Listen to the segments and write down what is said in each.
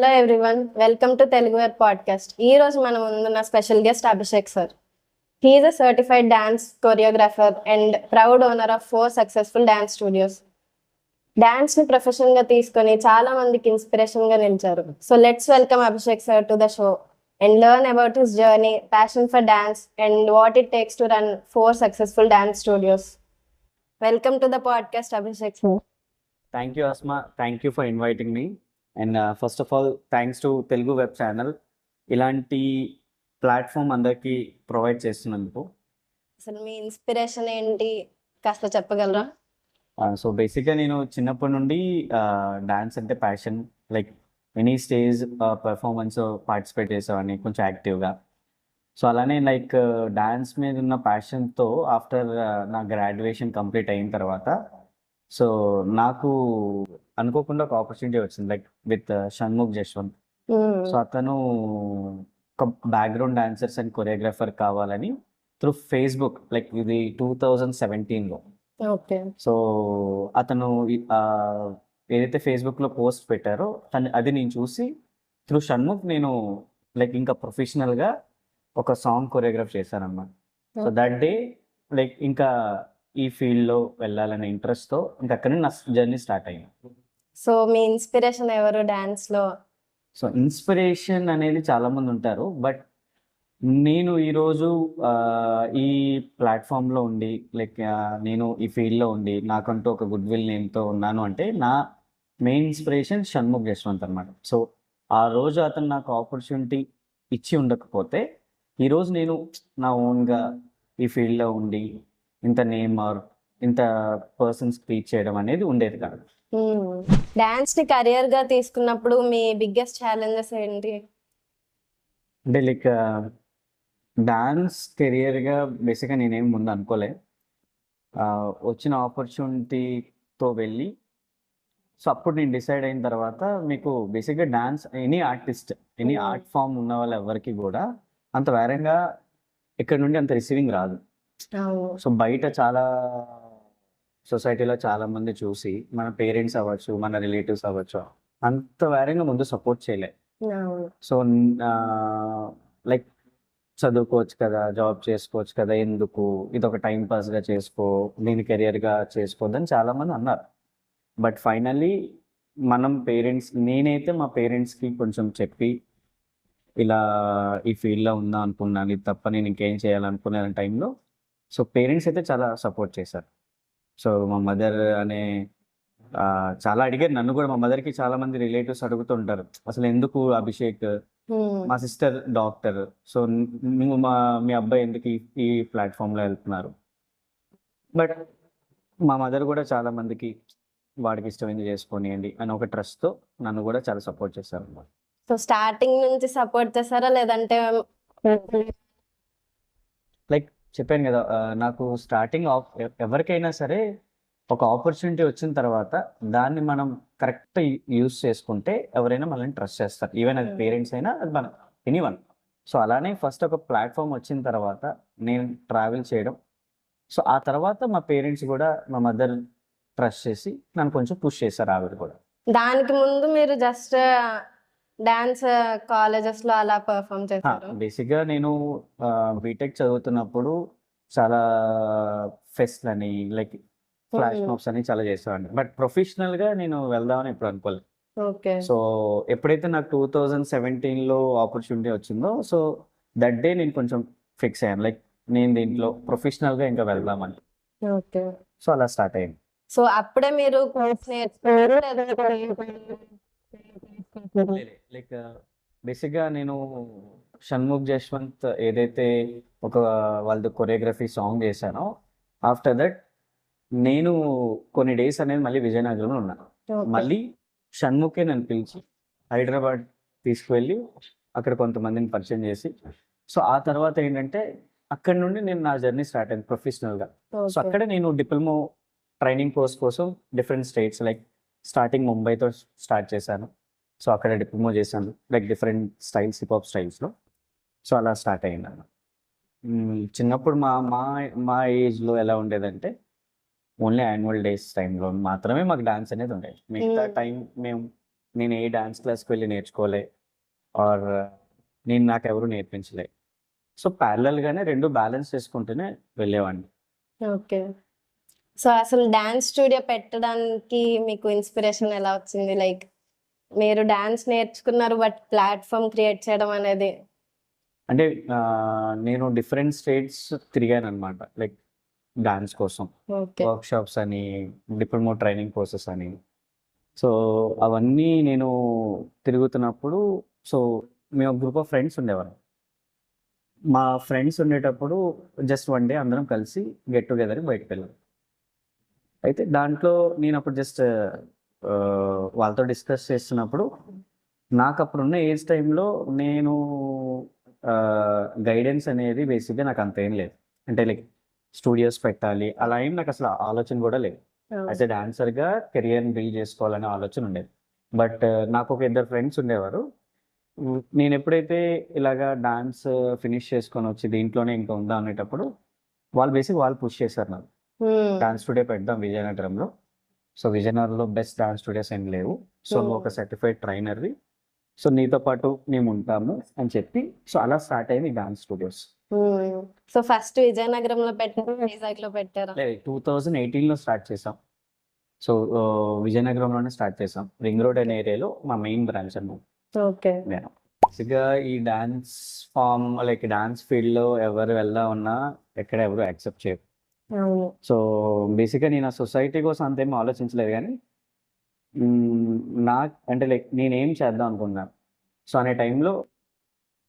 Hello everyone welcome to Telugu web podcast ఈ రోజు మనం ముందున్న special guest Abhishek sir he is a certified dance choreographer and proud owner of four successful dance studios డాన్స్ని ప్రొఫెషన్గా తీసుకొని చాలా మందికి ఇన్స్పిరేషన్గా నిలిచారు. So let's welcome Abhishek sir to the show and learn about his journey passion for dance and what it takes to run four successful dance studios welcome to the podcast Abhishek sir thank you Asma thank you for inviting me and first of all thanks to Telugu web channel ఇలాంటి platform అందరికీ provide చేస్తున్నందుకు. అసలు మీ inspiration ఏంటి? కాస్త చెప్పగలరా? So బేసిక్గా నేను చిన్నప్పటి నుండి డాన్స్ అంటే passion like any stage performance participate చేసేవాడిని కొంచెం యాక్టివ్గా సో అలానే లైక్ డాన్స్ మీద ఉన్న ప్యాషన్తో ఆఫ్టర్ నా గ్రాడ్యుయేషన్ కంప్లీట్ అయిన తర్వాత సో నాకు అనుకోకుండా ఒక ఆపర్చునిటీ వచ్చింది. Like with Shanmukh Jaswanth so అతను ఒక బ్యాక్గ్రౌండ్ డాన్సర్స్ అండ్ కొరియోగ్రాఫర్ కావాలని త్రూ ఫేస్బుక్ లైక్ ఇది టూ థౌజండ్ సెవెంటీన్లో ఓకే సో అతను ఏదైతే ఫేస్బుక్లో పోస్ట్ పెట్టారో తను అది నేను చూసి త్రూ షణ్ముఖ్ నేను లైక్ ఇంకా ప్రొఫెషనల్గా ఒక సాంగ్ కొరియోగ్రాఫ్ చేశాను అన్నమాట సో దట్ డే లైక్ ఇంకా ఈ ఫీల్డ్లో వెళ్ళాలనే ఇంట్రెస్ట్తో ఇంకా అక్కడ నా జర్నీ స్టార్ట్ అయింది. సో మీ ఇన్స్పిరేషన్ ఎవరు డాన్స్లో? సో ఇన్స్పిరేషన్ అనేది చాలా మంది ఉంటారు. బట్ నేను ఈరోజు ఈ ప్లాట్ఫామ్లో ఉండి లైక్ నేను ఈ ఫీల్డ్లో ఉండి నాకంటూ ఒక గుడ్ విల్ నేమ్తో ఉన్నాను అంటే నా మెయిన్ ఇన్స్పిరేషన్ షణ్ముఖ్ యశ్వంత్ అనమాట సో ఆ రోజు అతను నాకు ఆపర్చునిటీ ఇచ్చి ఉండకపోతే ఈరోజు నేను నా ఓన్గా ఈ ఫీల్డ్లో ఉండి ఇంత నేమ్ ఆర్ ఇంత పర్సన్స్ స్పీచ్ చేయడం అనేది ఉండేది కాదు. డాన్స్ని కెరియర్గా తీసుకున్నప్పుడు మీ బిగ్గెస్ట్ ఛాలెంజెస్ ఏంటి? అంటే లైక్ డాన్స్ కెరియర్గా బేసిక్గా నేనేం ముందు అనుకోలే. వచ్చిన ఆపర్చునిటీతో వెళ్ళి సో అప్పుడు నేను డిసైడ్ అయిన తర్వాత మీకు బేసిక్గా dance any artist any. Art form ఉన్న వాళ్ళు ఎవరికి కూడా అంత వేరంగా ఇక్కడ నుండి అంత రిసీవింగ్ రాదు. సో బయట చాలా సొసైటీలో చాలా మంది చూసి మన పేరెంట్స్ అవ్వచ్చు మన రిలేటివ్స్ అవ్వచ్చు అంత వేరంగా ముందు సపోర్ట్ చేయలే. సో లైక్ చదువుకోవచ్చు కదా జాబ్ చేసుకోవచ్చు కదా ఎందుకు? ఇది ఒక టైం పాస్గా చేసుకో దీని కెరియర్గా చేసుకోవద్దని చాలా మంది అన్నారు. బట్ ఫైనల్లీ మనం పేరెంట్స్ నేనైతే మా పేరెంట్స్కి కొంచెం చెప్పి ఇలా ఈ ఫీల్డ్లో ఉందా అనుకున్నాను ఇది తప్ప నేను ఇంకేం చేయాలనుకునే టైంలో సో పేరెంట్స్ అయితే చాలా సపోర్ట్ చేశారు. సో మా మదర్ అనే చాలా అడిగారు నన్ను కూడా. మా మదర్కి చాలా మంది రిలేటివ్స్ అడుగుతుంటారు. అసలు ఎందుకు అభిషేక్. మా సిస్టర్ డాక్టర్. సో నువ్వు మా మీ అబ్బాయి ఎందుకు ఈ ఈ ప్లాట్ఫామ్లో వెళ్తున్నారు? బట్ మా మదర్ కూడా చాలా మందికి వాడికి ఇష్టమైంది చేసుకోనియండి అని ఒక ట్రస్ట్తో నన్ను కూడా చాలా సపోర్ట్ చేశారు అన్నమాట సో స్టార్టింగ్ నుంచి సపోర్ట్ చేస్తారా లేదంటే లైక్ చెప్పాను కదా నాకు స్టార్టింగ్ ఎవరికైనా సరే ఒక ఆపర్చునిటీ వచ్చిన తర్వాత దాన్ని మనం కరెక్ట్ యూస్ చేసుకుంటే ఎవరైనా మనల్ని ట్రస్ట్ చేస్తారు. ఈవెన్ అది. పేరెంట్స్ అయినా అది మన ఎనీవన్ సో అలానే ఫస్ట్ ఒక ప్లాట్ఫామ్ వచ్చిన తర్వాత నేను ట్రావెల్ చేయడం. సో ఆ తర్వాత మా పేరెంట్స్ కూడా మా మదర్ ట్రస్ట్ చేసి నన్ను కొంచెం పుష్ చేశారు ఆవిడ కూడా. దానికి ముందు మీరు జస్ట్ డాన్స్ కాలేజెస్లో అలా పర్ఫామ్ చేశారు? బేసిక్గా నేను బీటెక్ చదువుతున్నప్పుడు చాలా ఫెస్ట్లని లైక్ ఫ్లాష్. మాబ్స్ అని చాలా చేసేవాడిని. బట్ ప్రొఫెషనల్గా నేను వెళ్దామని ఎప్పుడు అనుకోలేదు. ఓకే. సో ఎప్పుడైతే నాకు టూ థౌజండ్ సెవెంటీన్లో ఆపర్చునిటీ వచ్చిందో సో దట్ డే నేను కొంచెం ఫిక్స్ అయ్యాను. లైక్ నేను దీంట్లో ప్రొఫెషనల్గా ఇంకా వెళ్దామని. ఓకే. సో అలా స్టార్ట్ అయింది. సో అప్పుడే మీరు కోర్స్ నేర్చుకున్నారు లైక్ బేసిక్గా నేను షణ్ముఖ్ జశ్వంత్ ఏదైతే ఒక వాళ్ళది కొరియోగ్రఫీ సాంగ్ చేశానో ఆఫ్టర్ దట్ నేను కొన్ని డేస్ అనేది మళ్ళీ విజయనగరంలో ఉన్నాను మళ్ళీ షణ్ముఖే నన్ను పిలిచి హైదరాబాద్ తీసుకువెళ్ళి అక్కడ కొంతమందిని పరిచయం చేసి సో ఆ తర్వాత ఏంటంటే అక్కడ నుండి నేను నా జర్నీ స్టార్ట్ అయింది ప్రొఫెషనల్గా. సో అక్కడే నేను డిప్లొమో ట్రైనింగ్ కోర్స్ కోసం డిఫరెంట్ స్టేట్స్ లైక్ స్టార్టింగ్ ముంబైతో స్టార్ట్ చేశాను. సో అక్కడ డిప్లొమో చేశాను. Like different styles hip hop స్టైల్స్లో so అలా స్టార్ట్ మ్మ్, చిన్నప్పుడు మా మా మా ఏజ్లో ఎలా ఉండేదంటే ఓన్లీ యాన్యువల్ డేస్ టైంలో మాత్రమే మాకు డాన్స్ అనేది ఉండేది. మిగతా. టైం మేము నేను ఏ డాన్స్ క్లాస్కి వెళ్ళి నేర్చుకోలే ఆర్ నేను నాకు ఎవరు నేర్పించలే. సో గానే రెండు బ్యాలెన్స్ చేసుకుంటూనే వెళ్ళేవాడిని. ఓకే. సో అసలు డాన్స్ స్టూడియో పెట్టడానికి మీకు ఇన్స్పిరేషన్ ఎలా వచ్చింది? లైక్ మీరు డాన్స్ నేర్చుకున్నారు బట్ ప్లాట్ఫామ్ క్రియేట్ చేయడం అనేది? అంటే నేను డిఫరెంట్ స్టేట్స్ తిరిగాను అనమాట లైక్ డాన్స్ కోసం. వర్క్ షాప్స్ అని డిప్లొమా ట్రైనింగ్ కోర్సెస్ అని. సో అవన్నీ నేను తిరుగుతున్నప్పుడు సో మేము గ్రూప్ ఆఫ్ ఫ్రెండ్స్ ఉండేవారు మా ఫ్రెండ్స్ ఉండేటప్పుడు జస్ట్ వన్ డే అందరం కలిసి గెట్ టుగెదర్ బయటకు వెళ్ళాం. అయితే దాంట్లో నేను అప్పుడు జస్ట్ వాళ్ళతో డిస్కస్ చేస్తున్నప్పుడు నాకు అప్పుడు ఉన్న ఏజ్ టైంలో నేను గైడెన్స్ అనేది బేసిక్గా నాకు అంత ఏం లేదు. అంటే లైక్ స్టూడియోస్ పెట్టాలి అలా ఏం నాకు అసలు ఆలోచన కూడా లేదు. యాజ్ ఎ డాన్సర్గా కెరియర్ని బిల్డ్ చేసుకోవాలనే ఆలోచన ఉండేది. బట్ నాకు ఒక ఇద్దరు ఫ్రెండ్స్ ఉండేవారు. నేను ఎప్పుడైతే ఇలాగా డాన్స్ ఫినిష్ చేసుకొని వచ్చి దీంట్లోనే ఇంకా ఉందా అనేటప్పుడు వాళ్ళు బేసిక్ వాళ్ళు పుష్ చేశారు నాకు. డాన్స్ స్టూడియో పెడదాం విజయనగరంలో. సో విజయనగరంలో బెస్ట్ డాన్స్ స్టూడియోస్ ఏం లేవు. సో నువ్వు ఒక సర్టిఫైడ్ ట్రైనర్వి సో నీతో పాటు మేము ఉంటాము అని చెప్పి సో అలా స్టార్ట్ అయింది డాన్స్ స్టూడియోస్ సో ఫస్ట్ విజయనగరంలో పెట్టారు వైజాగ్లో పెట్టారా? టూ థౌజండ్ ఎయిటీన్లో స్టార్ట్ చేసాం. సో విజయనగరంలోనే స్టార్ట్ చేసాం. రింగ్ రోడ్ అనే ఏరియాలో మా మెయిన్ బ్రాంచ్ అన్నమాట. ఓకే. బేసిక్గా ఈ డాన్స్ ఫామ్ లైక్ డాన్స్ ఫీల్డ్లో ఎవరు వెళ్దా ఉన్నా ఎక్కడ ఎవరు యాక్సెప్ట్ చేయరు. సో బేసిక్గా నేను ఆ సొసైటీ కోసం అంతేం ఆలోచించలేదు కానీ నా అంటే లైక్ నేనేం చేద్దాం అనుకున్నాను సో అనే టైంలో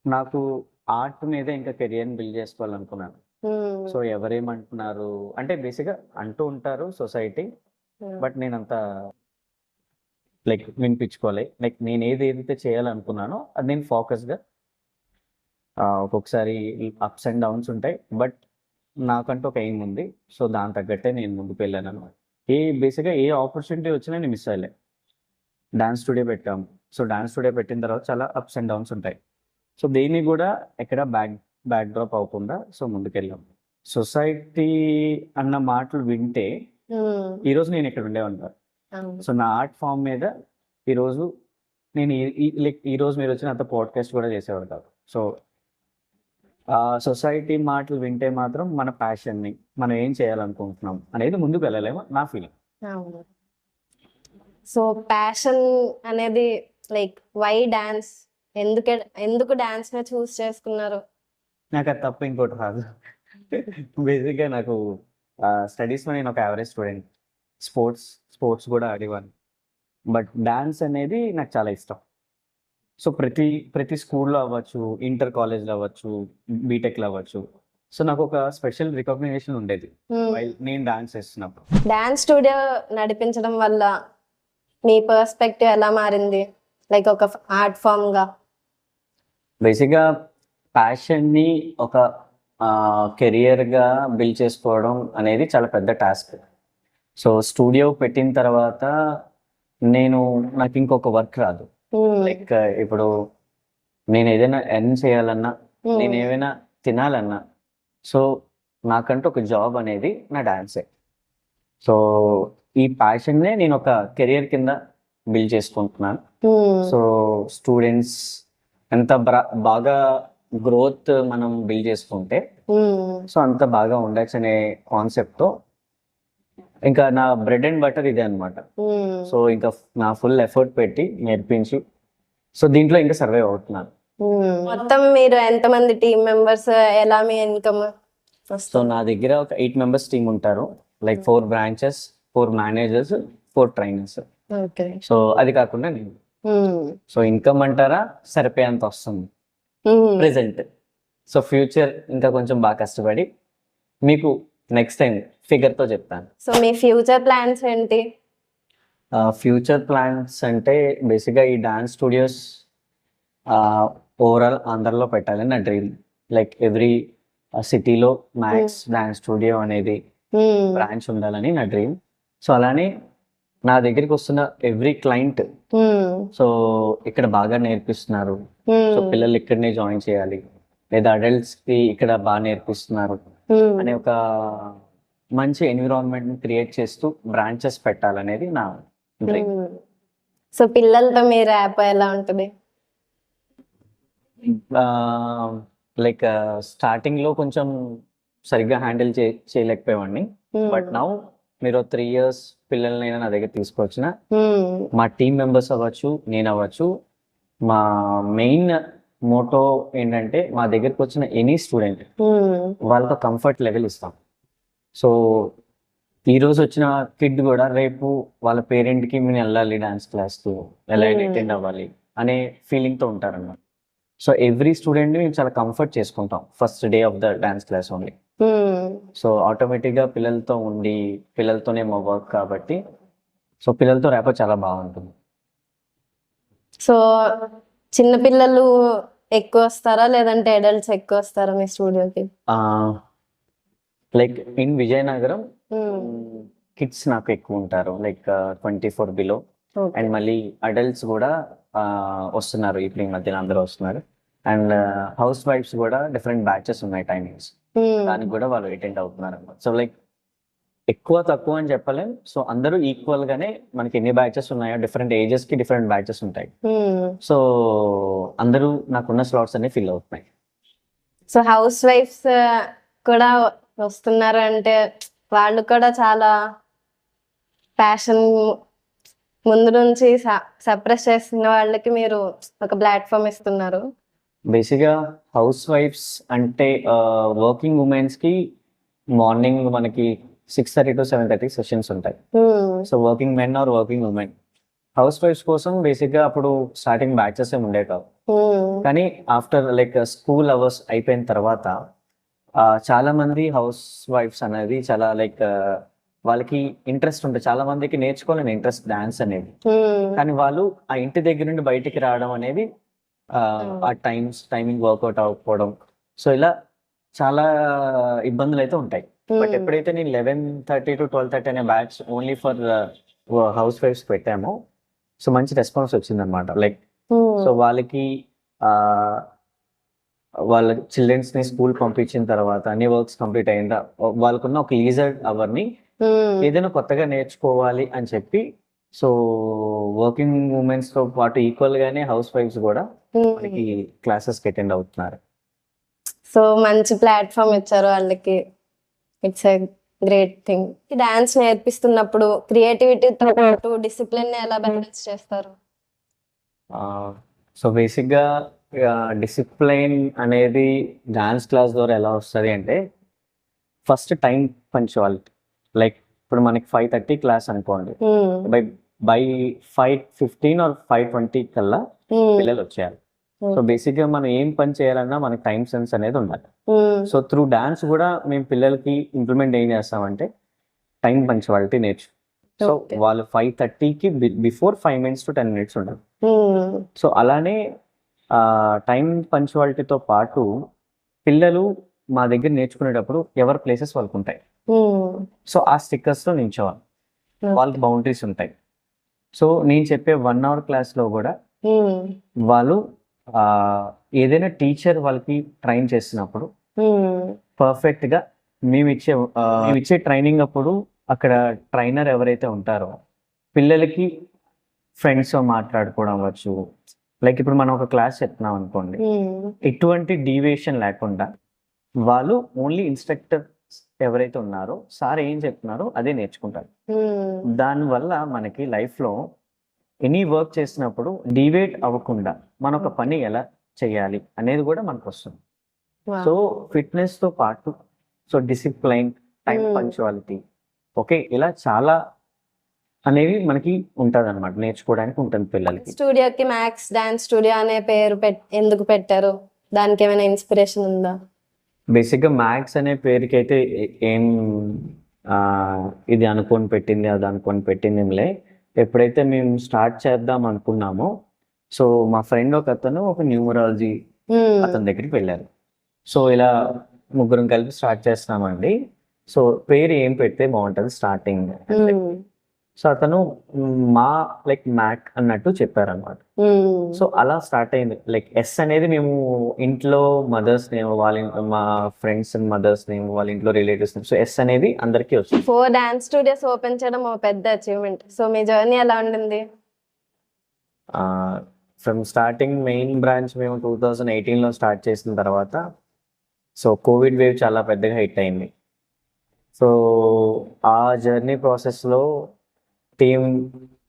నాకు ఆర్ట్ మీద ఇంకా కెరియర్ని బిల్డ్ చేసుకోవాలనుకున్నాను. సో ఎవరేమంటున్నారు? అంటే బేసిక్గా అంటూ ఉంటారు సొసైటీ. బట్ నేను అంత లైక్ వినిపించుకోవాలి లైక్ నేను ఏది ఏదైతే చేయాలనుకున్నానో అది నేను ఫోకస్గా ఒక్కొక్కసారి అప్స్ అండ్ డౌన్స్ ఉంటాయి. బట్ నాకంటూ ఒక ఎయిమ్ ఉంది. సో దాని తగ్గట్టే నేను ముందుకు వెళ్ళాను అనమాట ఏ బేసిక్గా ఏ ఆపర్చునిటీ వచ్చినా నేను మిస్ అయ్యలే. డాన్స్ స్టూడియో పెట్టాము. సో డాన్స్ స్టూడియో పెట్టిన తర్వాత చాలా అప్స్ అండ్ డౌన్స్ ఉంటాయి. సో దేన్ని కూడా ఎక్కడ బ్యాక్ బ్యాక్ డ్రాప్ అవ్వకుండా సో ముందుకెళ్ళాం సొసైటీ అన్న మాటలు వింటే. ఈరోజు నేను ఇక్కడ ఉండేవాడిని సో నా ఆర్ట్ ఫామ్ మీద ఈరోజు నేను ఈ- ఈరోజు మీరు వచ్చిన అంత పాడ్కాస్ట్ కూడా చేసేవాడు కాదు. సో సొసైటీ మాటలు వింటే మాత్రం మన ప్యాషన్ని మనం ఏం చేయాలనుకుంటున్నాం అనేది ముందుకు వెళ్ళలేము నా ఫీలింగ్. సో ప్యాషన్ అనేది లైక్ వై డాన్స్? ఎందుకు ఎందుకు డాన్స్ని చూస్ చేసుకున్నారు? నాకు అది తప్ప ఇంకోటి రాదు. బేసిక్గా నాకు స్టడీస్లో నేను ఒక యావరేజ్ స్టూడెంట్. స్పోర్ట్స్ స్పోర్ట్స్ కూడా ఆడేవాడిని. బట్ డాన్స్ అనేది నాకు చాలా ఇష్టం. సో ప్రతి ప్రతి స్కూల్లో అవ్వచ్చు ఇంటర్ కాలేజ్లో అవ్వచ్చు బీటెక్లో అవ్వచ్చు. సో నాకు ఒక స్పెషల్ రికగ్నిషన్ ఉండేది. నేను డాన్స్ చేస్తున్నప్పుడు డాన్స్ స్టూడియో నడిపించడం వల్ల మీ పర్స్పెక్టివ్ ఎలా మారింది? లైక్ ఒక ఆర్ట్ ఫామ్గా బేసిక్గా ప్యాషన్ని ఒక కెరియర్గా బిల్డ్ చేసుకోవడం అనేది చాలా పెద్ద టాస్క్. సో స్టూడియో పెట్టిన తర్వాత నేను నాకు ఇంకొక వర్క్ రాదు. లైక్ ఇప్పుడు నేను ఏదైనా ఎర్న్ చేయాలన్నా. నేను ఏమైనా తినాలన్నా సో నాకంటూ ఒక జాబ్ అనేది నా డాన్సే సో ఈ ప్యాషన్నే నేను ఒక కెరియర్ కింద బిల్డ్ చేసుకుంటున్నాను. సో స్టూడెంట్స్ ఎంత బాగా గ్రోత్ మనం బిల్డ్ చేసుకుంటే. సో అంత బాగా ఉండొచ్చు అనే కాన్సెప్ట్తో ఇంకా నా బ్రెడ్ అండ్ బటర్ ఇదే అనమాట మ్మ్. సో ఇంకా నా ఫుల్ ఎఫర్ట్ పెట్టి నేర్పించి. సో దీంట్లో ఇంకా సర్వైవ్ అవుతున్నాను. మ్మ్. మొత్తం మీరు ఎంతమంది టీమ్ మెంబర్స్ ఎలా మీ ఇన్కమ్ సో నా దగ్గర ఒక ఎయిట్ మెంబర్స్ టీమ్ ఉంటారు. Like four branches four managers four trainers okay so అది కాకుండా నేను. సో ఇన్కమ్ అంటారా సరిపోయేంత వస్తుంది. ప్రెసెంట్ సో ఫ్యూచర్ ఇంకా కొంచెం బాగా కష్టపడి మీకు నెక్స్ట్ టైం ఫిగర్తో చెప్తాను సో మీ ఫ్యూచర్ ప్లాన్స్ ఏంటి ఫ్యూచర్ ప్లాన్స్ అంటే బేసిక్గా ఈ డాన్స్ స్టూడియోస్ ఓవరాల్ ఆంధ్రలో పెట్టాలని నా డ్రీమ్ లైక్ ఎవ్రీ సిటీలో మ్యాక్స్ డాన్స్ స్టూడియో అనేది మ్మ్. బ్రాంచ్ ఉండాలని నా డ్రీమ్ సో అలానే నా దగ్గరికి వస్తున్న ఎవ్రీ క్లయింట్ మ్మ్. సో ఇక్కడ బాగా నేర్పిస్తున్నారు. సో పిల్లలు ఇక్కడనే జాయిన్ చేయాలి లేదా అడల్ట్స్కి ఇక్కడ బాగా నేర్పిస్తున్నారు. అనే ఒక మంచి ఎన్విరాన్మెంట్ క్రియేట్ చేస్తూ బ్రాంచెస్ పెట్టాలనేది నా డ్రీమ్. సో పిల్లలతో మీ ర్యాప్ ఎలా ఉంటుంది లైక్ స్టార్టింగ్లో కొంచెం సరిగ్గా హ్యాండిల్ చే చేయలేకపోయేవాడిని బట్ నౌ మీరు త్రీ ఇయర్స్ పిల్లల్నైనా నా దగ్గర తీసుకొచ్చిన Hmm. మా టీం మెంబర్స్ అవ్వచ్చు నేను అవ్వచ్చు మా మెయిన్ మోటో ఏంటంటే మా దగ్గరకు వచ్చిన ఎనీ స్టూడెంట్ Hmm. వాళ్ళతో కంఫర్ట్ లెవెల్ ఇస్తాం సో ఈ రోజు వచ్చిన కిడ్ కూడా రేపు వాళ్ళ పేరెంట్కి మేము వెళ్ళాలి డాన్స్ క్లాస్కి ఎలా. అటెండ్ అవ్వాలి అనే ఫీలింగ్తో ఉంటారన్నమాట. సో ఎవ్రీ స్టూడెంట్ మేము చాలా కంఫర్ట్ చేసుకుంటాం. First day of the dance class only. So ఆటోమేటిక్గా పిల్లలతో ఉండి పిల్లలతోనే మా వర్క్ కాబట్టి సో పిల్లలతో రేపో చాలా బాగుంటుంది. సో చిన్న పిల్లలు ఎక్కువ వస్తారా? లేదంటే అడల్ట్స్ ఎక్కువ వస్తారా మీ స్టూడియోకి? లైక్ ఇన్ విజయనగరం కిడ్స్ నాకు ఎక్కువ ఉంటారు. Like twenty four below and మళ్ళీ అడల్ట్స్ కూడా ఆ, వస్తున్నారు. ఈవినింగ్ మధ్యన అందరూ వస్తున్నారు. అండ్ హౌస్ వైఫ్స్ కూడా డిఫరెంట్ బ్యాచెస్ ఉన్నాయి టైమింగ్స్ దానికి కూడా వాళ్ళు అటెండ్ అవుతున్నారు అనమాట సో లైక్ ఎక్కువ తక్కువ అని చెప్పలేం. సో అందరూ ఈక్వల్ గానే మనకి ఎన్ని బ్యాచెస్ ఉన్నాయో డిఫరెంట్ ఏజెస్కి డిఫరెంట్ బ్యాచెస్ ఉంటాయి. సో అందరూ నాకున్న స్లాట్స్ అన్ని ఫిల్ అవుతున్నాయి. సో హౌస్ వైఫ్స్ కూడా వస్తున్నారు అంటే వాళ్ళు కూడా చాలా ప్యాషన్ ముందు నుంచి సప్రెస్ చేస్తున్న వాళ్ళకి మీరు ఒక ప్లాట్ఫామ్ ఇస్తున్నారు బేసిక్గా హౌస్ వైఫ్స్ అంటే వర్కింగ్ ఉమెన్స్కి మార్నింగ్ మనకి six thirty to seven thirty sessions ఉంటాయి. So working men or working women house వైఫ్స్ కోసం బేసిక్గా అప్పుడు స్టార్టింగ్ బ్యాచెస్ ఏమి ఉండే కావు Hmm. కానీ ఆఫ్టర్ లైక్ స్కూల్ అవర్స్ అయిపోయిన తర్వాత చాలా మంది హౌస్ వైఫ్స్ అనేది చాలా లైక్ వాళ్ళకి ఇంట్రెస్ట్ ఉంటుంది చాలా మందికి నేర్చుకోవాలని ఇంట్రెస్ట్ డాన్స్ అనేది. కానీ వాళ్ళు ఆ ఇంటి దగ్గర నుండి బయటికి రావడం అనేది ఆ, టైమ్స్ టైమింగ్ వర్కౌట్ అవ్వకపోవడం సో ఇలా చాలా ఇబ్బందులు అయితే ఉంటాయి బట్. ఎప్పుడైతే నేను eleven thirty to twelve thirty అనే బ్యాచ్ ఓన్లీ ఫర్ హౌస్ వైఫ్స్ పెట్టామో సో మంచి రెస్పాన్స్ వచ్చింది అనమాట లైక్. సో వాళ్ళకి ఆ వాళ్ళ చిల్డ్రన్స్ని స్కూల్ పంపించిన తర్వాత అన్ని వర్క్స్ కంప్లీట్ అయిందా వాళ్ళకున్న ఒక లీజర్ అవర్ని Hmm. ఏదైనా కొత్తగా నేర్చుకోవాలి అని చెప్పి సో వర్కింగ్ ఉమెన్స్తో పాటు ఈక్వల్ గానే హౌస్ వైఫ్స్ కూడా. మనకి క్లాసెస్కి అటెండ్ అవుతున్నారు. సో మంచి ప్లాట్ఫామ్ ఇచ్చారు వాళ్ళకి. It's great thing. డాన్స్ నేర్పిస్తున్నప్పుడు క్రియేటివిటీతో పాటు డిసిప్లిన్ ఎలా బ్యాలెన్స్ చేస్తారు? సో బేసిక్గా డిసిప్లైన్ అనేది డాన్స్ క్లాస్ ద్వారా ఎలా వస్తుంది అంటే ఫస్ట్ టైం పంచువాలిటీ లైక్ ఇప్పుడు మనకి ఫైవ్ థర్టీ క్లాస్ అనుకోండి Hmm. By by five fifteen or five twenty కల్లా Hmm. పిల్లలు వచ్చేయాలి Hmm. సో బేసిక్గా మనం ఏం పని చేయాలన్నా మనకి టైం సెన్స్ అనేది ఉండాలి. సో త్రూ డాన్స్ కూడా మేము పిల్లలకి ఇంప్లిమెంట్ ఏం చేస్తామంటే టైం పంచువాలిటీ నేర్చు సో. వాళ్ళు ఫైవ్ థర్టీకి before five minutes to ten minutes ఉండాలి. సో అలానే టైం పంచువాలిటీతో పాటు పిల్లలు మా దగ్గర నేర్చుకునేటప్పుడు ఎవరి ప్లేసెస్ వాళ్ళకు ఉంటాయి. సో ఆ స్టిక్కర్స్లో నించోవాలి. వాళ్ళకి బౌండరీస్ ఉంటాయి సో నేను చెప్పే వన్ అవర్ క్లాస్లో కూడా Hmm. వాళ్ళు ఏదైనా టీచర్ వాళ్ళకి ట్రైన్ చేసినప్పుడు Hmm. పర్ఫెక్ట్గా మేము ఇచ్చే మేము ఇచ్చే ట్రైనింగ్ అప్పుడు అక్కడ ట్రైనర్ ఎవరైతే ఉంటారో పిల్లలకి ఫ్రెండ్స్ మాట్లాడుకోవడం అవ్వచ్చు లైక్ ఇప్పుడు మనం ఒక క్లాస్ చెప్తున్నాం అనుకోండి Hmm. ఎటువంటి డీవియేషన్ లేకుండా వాళ్ళు ఓన్లీ ఇన్స్ట్రక్టర్ ఎవరైతే ఉన్నారో సార్ ఏం చెప్తున్నారో అదే నేర్చుకుంటారు Hmm. దానివల్ల మనకి లైఫ్లో ఎనీ వర్క్ చేసినప్పుడు డివేట్ అవ్వకుండా మన ఒక పని ఎలా చేయాలి అనేది కూడా మనకు వస్తుంది. సో ఫిట్నెస్తో పాటు so discipline time. Punctuality okay ఇలా చాలా అనేవి మనకి ఉంటుంది అనమాట నేర్చుకోవడానికి ఉంటుంది పిల్లలకి. స్టూడియోకి మ్యాక్స్ డాన్స్ స్టూడియో అనే పేరు ఎందుకు పెట్టారు? దానికి ఏమైనా ఇన్స్పిరేషన్ ఉందా? బేసిక్గా మ్యాథ్స్ అనే పేరుకి అయితే ఏ- ఇది అనుకొని పెట్టింది అది అనుకొని పెట్టింది ఏంలే ఎప్పుడైతే మేము స్టార్ట్ చేద్దాం అనుకున్నామో సో మా ఫ్రెండ్ ఒక అతను ఒక న్యూమరాలజీ. అతని దగ్గరికి వెళ్ళారు. సో ఇలా ముగ్గురం కలిపి స్టార్ట్ చేస్తున్నామండి. సో పేరు ఏం పెడితే బాగుంటుంది స్టార్టింగ్. సో అతను మ్, లైక్ మ్యాక్ అన్నట్టు చెప్పారనమాట. సో అలా స్టార్ట్ అయింది. లైక్ ఎస్ అనేది మేము ఇంట్లో మదర్స్ నేమ్ వాళ్ళ మా ఫ్రెండ్స్ అండ్ మదర్స్ నేమ్ వాళ్ళ ఇంట్లో రిలేటివ్స్ నేమ్ సో ఎస్ అనేది అందరికీ వచ్చింది. ఫోర్ డాన్స్ స్టూడియోస్ ఓపెన్ చేయడం ఒక పెద్ద అచీవ్మెంట్. సో మీ జర్నీ ఎలా ఉండింది? ఫ్రమ్ స్టార్టింగ్ మెయిన్ బ్రాంచ్ మేము టూ థౌజండ్ ఎయిటీన్లో స్టార్ట్ చేసిన తర్వాత సో కోవిడ్ వేవ్ చాలా పెద్దగా హిట్ అయింది. సో ఆ జర్నీ ప్రాసెస్లో టీం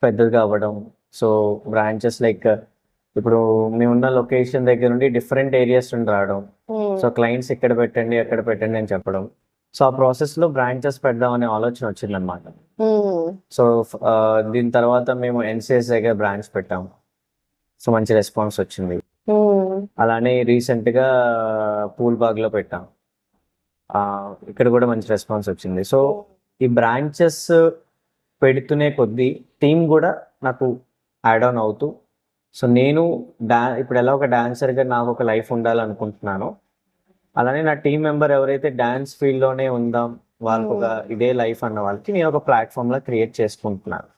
పెద్దగా అవ్వడం. సో బ్రాంచెస్ లైక్ ఇప్పుడు మేమున్న లొకేషన్ దగ్గర నుండి డిఫరెంట్ ఏరియాస్ నుండి రావడం. Hmm. సో క్లయింట్స్ ఇక్కడ పెట్టండి అక్కడ పెట్టండి అని చెప్పడం. సో ఆ ప్రాసెస్లో బ్రాంచెస్ పెడదాం అనే ఆలోచన వచ్చింది అనమాట Hmm. సో ఆ, దీని తర్వాత మేము ఎన్సిఎస్ దగ్గర బ్రాంచ్ పెట్టాం సో మంచి రెస్పాన్స్ వచ్చింది. Hmm. అలానే రీసెంట్గా పూల్ బాగ్లో పెట్టాం. ఆ, ఇక్కడ కూడా మంచి రెస్పాన్స్ వచ్చింది. సో ఈ బ్రాంచెస్ పెడుతూనే కొద్దీ టీం కూడా నాకు యాడ్ ఆన్ అవుతూ సో నేను డా ఇప్పుడు ఎలా ఒక డాన్సర్గా నాకు ఒక లైఫ్ ఉండాలనుకుంటున్నానో అలానే నా టీం మెంబర్ ఎవరైతే డాన్స్ ఫీల్డ్లోనే ఉందాం వాళ్ళకు ఒక ఇదే లైఫ్ అన్న వాళ్ళకి నేను ఒక ప్లాట్ఫామ్లో క్రియేట్ చేసుకుంటున్నాను.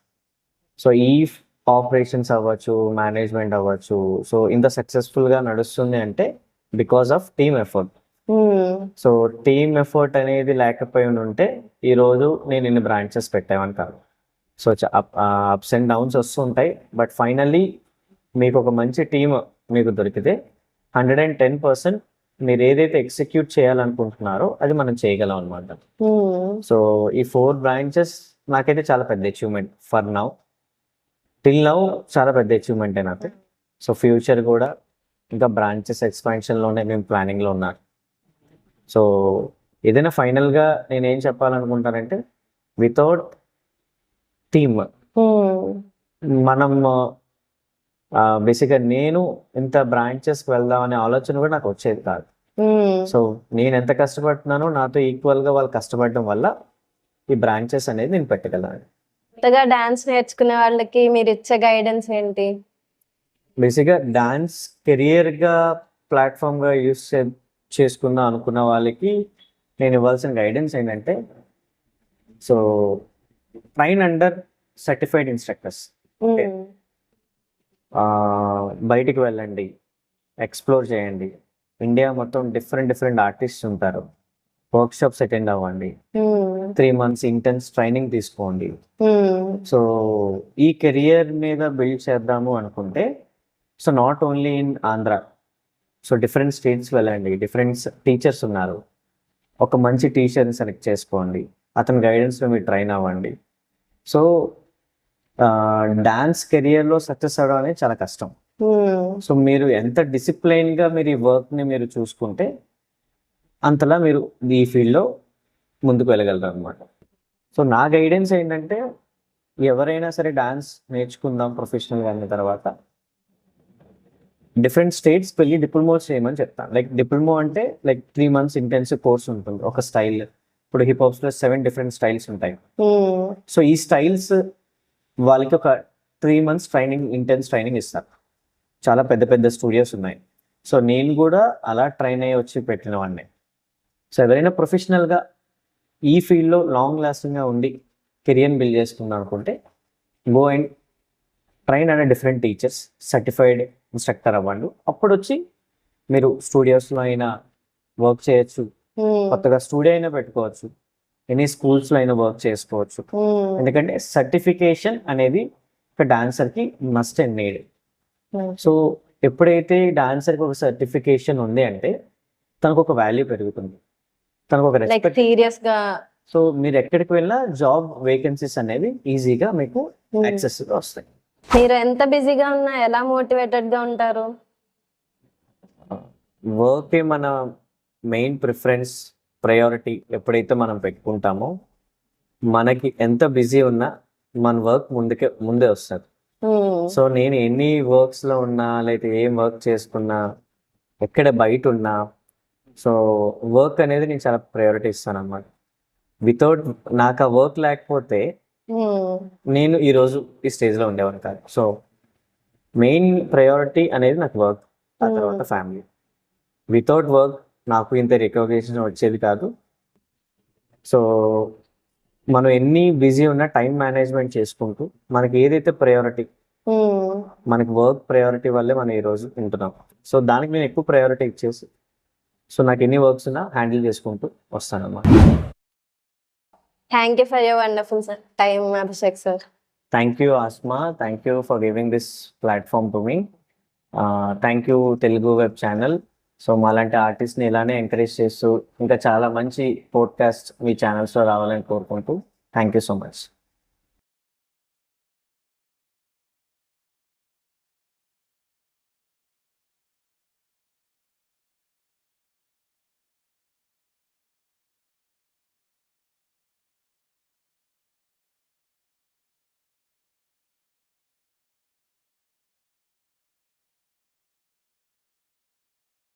సో ఈ ఆపరేషన్స్ అవ్వచ్చు మేనేజ్మెంట్ అవ్వచ్చు సో ఇంత సక్సెస్ఫుల్గా నడుస్తుంది అంటే because of team effort. So team effort అనేది లేకపోయి ఉంటే ఈరోజు నేను ఇన్ని బ్రాంచెస్ పెట్టామని కాదు. సో అప్స్ అండ్ డౌన్స్ వస్తుంటాయి. బట్ ఫైనల్లీ మీకు ఒక మంచి టీమ్ మీకు దొరికితే హండ్రెడ్ అండ్ టెన్ పర్సెంట్ మీరు ఏదైతే ఎగ్జిక్యూట్ చేయాలనుకుంటున్నారో అది మనం చేయగలం అనమాట Hmm. సో ఈ ఫోర్ బ్రాంచెస్ నాకైతే చాలా పెద్ద achievement for now till now చాలా పెద్ద అచీవ్మెంటే నాకు సో ఫ్యూచర్ కూడా ఇంకా బ్రాంచెస్ ఎక్స్పాన్షన్లోనే మేము ప్లానింగ్లో ఉన్నాను సో ఏదైనా ఫైనల్గా నేను ఏం చెప్పాలనుకుంటానంటే వితౌట్ టీమ్. మనం బేసిక్గా నేను ఇంత బ్రాంచెస్కి వెళ్దాం అనే ఆలోచన కూడా నాకు వచ్చేది కాదు. సో నేను ఎంత కష్టపడుతున్నానో నాతో ఈక్వల్గా వాళ్ళు కష్టపడడం వల్ల ఈ బ్రాంచెస్ అనేది నేను పెట్టగలను కొత్తగా డాన్స్ నేర్చుకునే వాళ్ళకి మీరు ఇచ్చే గైడెన్స్ ఏంటి బేసిక్గా డాన్స్ కెరియర్గా ప్లాట్ఫామ్గా యూస్ చేసుకుందాం అనుకున్న వాళ్ళకి నేను ఇవ్వాల్సిన గైడెన్స్ ఏంటంటే so train under certified instructors Hmm. బయటికి వెళ్ళండి. ఎక్స్ప్లోర్ చేయండి. ఇండియా మొత్తం డిఫరెంట్ డిఫరెంట్ ఆర్టిస్ట్స్ ఉంటారు. వర్క్షాప్స్ అటెండ్ అవ్వండి. Hmm. Three months intense training తీసుకోండి. Hmm. సో ఈ కెరియర్ మీద బిల్డ్ చేద్దాము అనుకుంటే so not only in Andhra so different states వెళ్ళండి. డిఫరెంట్ టీచర్స్ ఉన్నారు. ఒక మంచి టీచర్ని సెలెక్ట్ చేసుకోండి. అతని గైడెన్స్లో మీరు ట్రైన్ అవ్వండి. సో డాన్స్ కెరియర్లో సక్సెస్ అవ్వడం అనేది చాలా కష్టం. Hmm. సో మీరు ఎంత డిసిప్లైన్గా మీరు ఈ వర్క్ని మీరు చూసుకుంటే అంతలా మీరు ఈ ఫీల్డ్లో ముందుకు వెళ్ళగలరు అనమాట సో నా గైడెన్స్ ఏంటంటే ఎవరైనా సరే డాన్స్ నేర్చుకుందాం ప్రొఫెషనల్గా అయిన తర్వాత డిఫరెంట్ స్టేట్స్ వెళ్ళి డిప్లొమో చేయమని చెప్తాను. లైక్ డిప్లొమో అంటే like three months intensive course ఉంటుంది. ఒక స్టైల్ ఇప్పుడు హిప్ హాప్స్లో సెవెన్ డిఫరెంట్ స్టైల్స్ ఉంటాయి. Hmm. సో ఈ స్టైల్స్ వాళ్ళకి ఒక three months training intense training ఇస్తారు. చాలా పెద్ద పెద్ద స్టూడియోస్ ఉన్నాయి. సో నేను కూడా అలా ట్రైన్ అయ్యి వచ్చి పెట్టిన వాడిని. సో ఎవరైనా ప్రొఫెషనల్గా ఈ ఫీల్డ్లో లాంగ్ లాస్టింగ్గా ఉండి కెరియర్ బిల్డ్ చేసుకుందాం అనుకుంటే గో అండ్ ట్రైన్ అనే డిఫరెంట్ టీచర్స్ సర్టిఫైడ్ ఇన్స్ట్రక్టర్ అవ్వండి. అప్పుడు వచ్చి మీరు స్టూడియోస్లో అయినా వర్క్ చేయొచ్చు. Hmm. కొత్తగా స్టూడియో అయినా పెట్టుకోవచ్చు. ఎనీ స్కూల్స్లో అయినా వర్క్ చేసుకోవచ్చు. ఎందుకంటే సర్టిఫికేషన్ అనేది ఒక డాన్సర్కి మస్ట్ అండ్ నీడ్. సో ఎప్పుడైతే డాన్సర్కి ఒక సర్టిఫికేషన్ ఉంది అంటే తనకు ఒక వాల్యూ పెరుగుతుంది తనకు ఒక రెస్పెక్ట్ సీరియస్గా సో మీరు ఎక్కడికి వెళ్ళినా జాబ్ వేకెన్సీస్ అనేవి ఈజీగా మీకు. యాక్సెస్గా వస్తాయి మీరు ఎంత బిజీగా ఉన్నా ఎలా మోటివేటెడ్గా ఉంటారు వర్కే మన మెయిన్ ప్రిఫరెన్స్ ప్రయారిటీ ఎప్పుడైతే మనం పెట్టుకుంటామో మనకి ఎంత బిజీ ఉన్నా మన వర్క్ ముందుకే ముందే వస్తుంది Hmm. సో నేను ఎన్ని వర్క్స్లో ఉన్నా లేకపోతే ఏం వర్క్ చేసుకున్నా ఎక్కడ బయట ఉన్నా సో వర్క్ అనేది నేను చాలా ప్రయారిటీ ఇస్తాను అనమాట వితౌట్ నాకు ఆ వర్క్ లేకపోతే Hmm. నేను ఈరోజు ఈ స్టేజ్లో ఉండేవాడిని కాదు సో మెయిన్ ప్రయారిటీ అనేది నాకు వర్క్ ఆ Hmm. తర్వాత ఫ్యామిలీ వితౌట్ వర్క్ నాకు ఇంత రికగ్నేషన్ వచ్చేది కాదు. సో మనం ఎన్ని బిజీ ఉన్నా టైం మేనేజ్మెంట్ చేసుకుంటూ మనకి ఏదైతే ప్రయారిటీ Hmm. మనకి వర్క్ ప్రయారిటీ వల్లే మనం ఈరోజు ఉంటున్నాం. సో దానికి నేను ఎక్కువ ప్రయారిటీ ఇచ్చేసి సో నాకు ఎన్ని వర్క్స్ ఉన్నా హ్యాండిల్ చేసుకుంటూ వస్తాను అన్నమాట. Thank you for your wonderful time Abhishek sir thank you Asma thank you for giving this platform to me thank you Telugu web channel so మాలాంటి ఆర్టిస్ట్ని ఇలానే ఎంకరేజ్ చేస్తూ ఇంకా చాలా మంచి పోడ్కాస్ట్ మీ ఛానల్స్లో రావాలని కోరుకుంటూ. Thank you so much